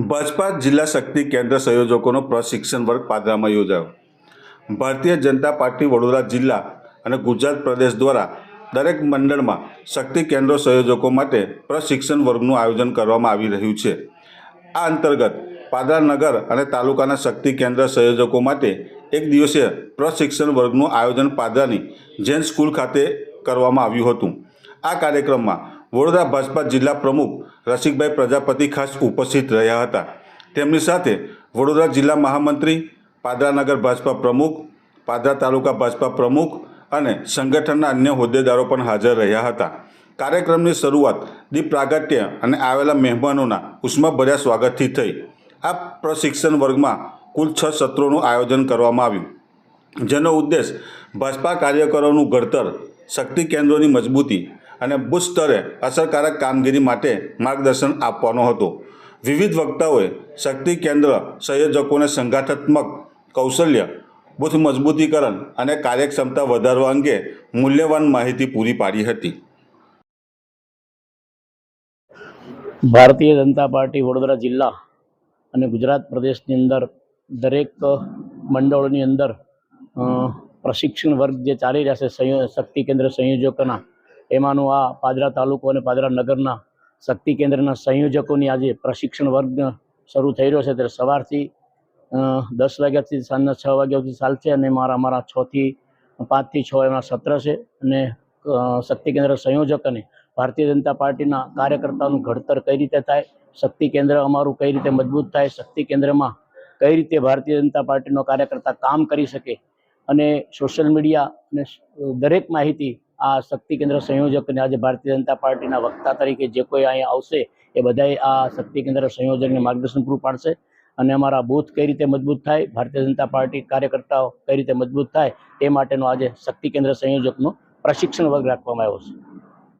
ભાજપા જિલ્લા શક્તિ કેન્દ્ર સંયોજકોનો પ્રશિક્ષણ વર્ગ પાદરામાં યોજાયો. ભારતીય જનતા પાર્ટી વડોદરા જિલ્લા અને ગુજરાત પ્રદેશ દ્વારા દરેક મંડળમાં શક્તિ કેન્દ્રો સંયોજકો માટે પ્રશિક્ષણ વર્ગનું આયોજન કરવામાં આવી રહ્યું છે. આ અંતર્ગત પાદરા નગર અને તાલુકાના શક્તિ કેન્દ્ર સંયોજકો માટે એક દિવસીય પ્રશિક્ષણ વર્ગનું આયોજન પાદરાની જૈન સ્કૂલ ખાતે કરવામાં આવ્યું હતું. આ કાર્યક્રમમાં વડોદરા ભાજપા જિલ્લા પ્રમુખ રસિકભાઈ પ્રજાપતિ ખાસ ઉપસ્થિત રહ્યા હતા. તેમની સાથે વડોદરા જિલ્લા મહામંત્રી, પાદરા નગર ભાજપા પ્રમુખ, પાદરા તાલુકા ભાજપા પ્રમુખ અને સંગઠનના અન્ય હોદ્દેદારો પણ હાજર રહ્યા હતા. કાર્યક્રમની શરૂઆત દીપ પ્રાગટ્ય અને આવેલા મહેમાનોના ઉષ્માભર્યા સ્વાગતથી થઈ. આ પ્રશિક્ષણ વર્ગમાં કુલ છ સત્રોનું આયોજન કરવામાં આવ્યું. જેનો ઉદ્દેશ ભાજપા કાર્યકરોનું ઘડતર, શક્તિ કેન્દ્રોની મજબૂતી અને બુથ સ્તરે અસરકારક કામગીરી માટે માર્ગદર્શન આપવાનો હતો. વિવિધ વક્તાઓએ શક્તિ કેન્દ્ર સંયોજકોને સંગઠનાત્મક કૌશલ્ય, બુથ મજબૂતીકરણ અને કાર્યક્ષમતા વધારવા અંગે મૂલ્યવાન માહિતી પૂરી પાડી હતી. ભારતીય જનતા પાર્ટી વડોદરા જિલ્લા અને ગુજરાત પ્રદેશની અંદર દરેક મંડળોની અંદર પ્રશિક્ષણ વર્ગ જે ચાલી રહ્યા છે શક્તિ કેન્દ્ર સંયોજકોના એમાંનું આ પાદરા તાલુકો અને પાદરા નગરના શક્તિ કેન્દ્રના સંયોજકોની આજે પ્રશિક્ષણ વર્ગ શરૂ થઈ રહ્યો છે. ત્યારે સવારથી દસ વાગ્યાથી સાંજના છ વાગ્યા સુધી ચાલશે અને મારા અમારા છથી પાંચથી છ એમાં સત્ર છે. અને શક્તિ કેન્દ્ર સંયોજક અને ભારતીય જનતા પાર્ટીના કાર્યકર્તાઓનું ઘડતર કઈ રીતે થાય, શક્તિ કેન્દ્ર અમારું કઈ રીતે મજબૂત થાય, શક્તિ કેન્દ્રમાં કઈ રીતે ભારતીય જનતા પાર્ટીનો કાર્યકર્તા કામ કરી શકે, અને સોશિયલ મીડિયા અને દરેક માહિતી આ શક્તિ કેન્દ્ર સંયોજકને આજે ભારતીય જનતા પાર્ટીના વક્તા તરીકે જે કોઈ અહીંયા આવશે એ બધાએ આ શક્તિ કેન્દ્ર સંયોજકને માર્ગદર્શન પૂરું પાડશે. અને અમારા બૂથ કઈ રીતે મજબૂત થાય, ભારતીય જનતા પાર્ટી કાર્યકર્તાઓ કઈ રીતે મજબૂત થાય તે માટેનો આજે શક્તિ કેન્દ્ર સંયોજકનો પ્રશિક્ષણ વર્ગ રાખવામાં આવ્યો છે.